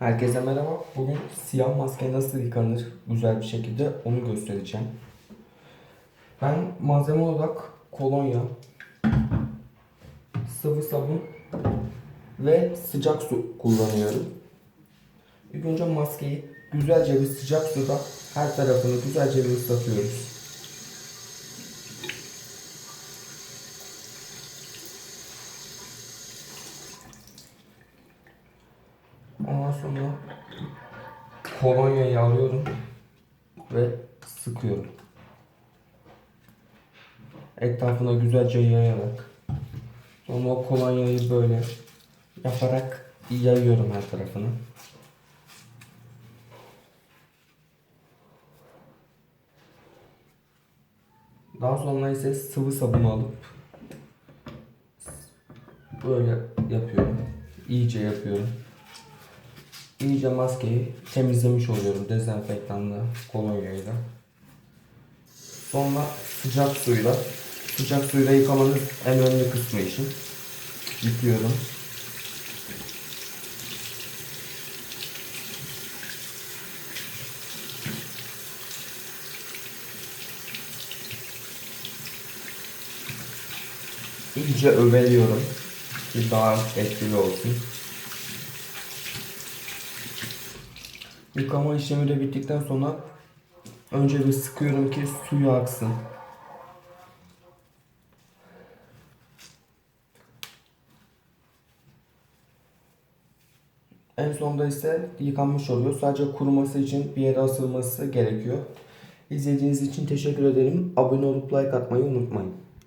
Herkese merhaba. Bugün siyah maske nasıl yıkanır güzel bir şekilde onu göstereceğim. Ben malzeme olarak kolonya, sıvı sabun ve sıcak su kullanıyorum. İlk önce maskeyi güzelce bir sıcak suda her tarafını güzelce bir ıslatıyoruz. Ondan sonra kolonyayı alıyorum ve sıkıyorum. Etrafına güzelce yayarak. Sonra o kolonyayı böyle yaparak yayıyorum her tarafını. Daha sonra ise sıvı sabun alıp böyle yapıyorum. İyice yapıyorum. İyice maskeyi temizlemiş oluyorum dezenfektanla, kolonyayla. Sonra sıcak suyla, sıcak suyla yıkamanın en önemli kısmı için yıkıyorum. İyice öveliyorum ki daha etkili olsun. Yıkama işlemi de bittikten sonra önce bir sıkıyorum ki suyu aksın. En sonunda ise yıkanmış oluyor. Sadece kuruması için bir yere asılması gerekiyor. İzlediğiniz için teşekkür ederim. Abone olup like atmayı unutmayın.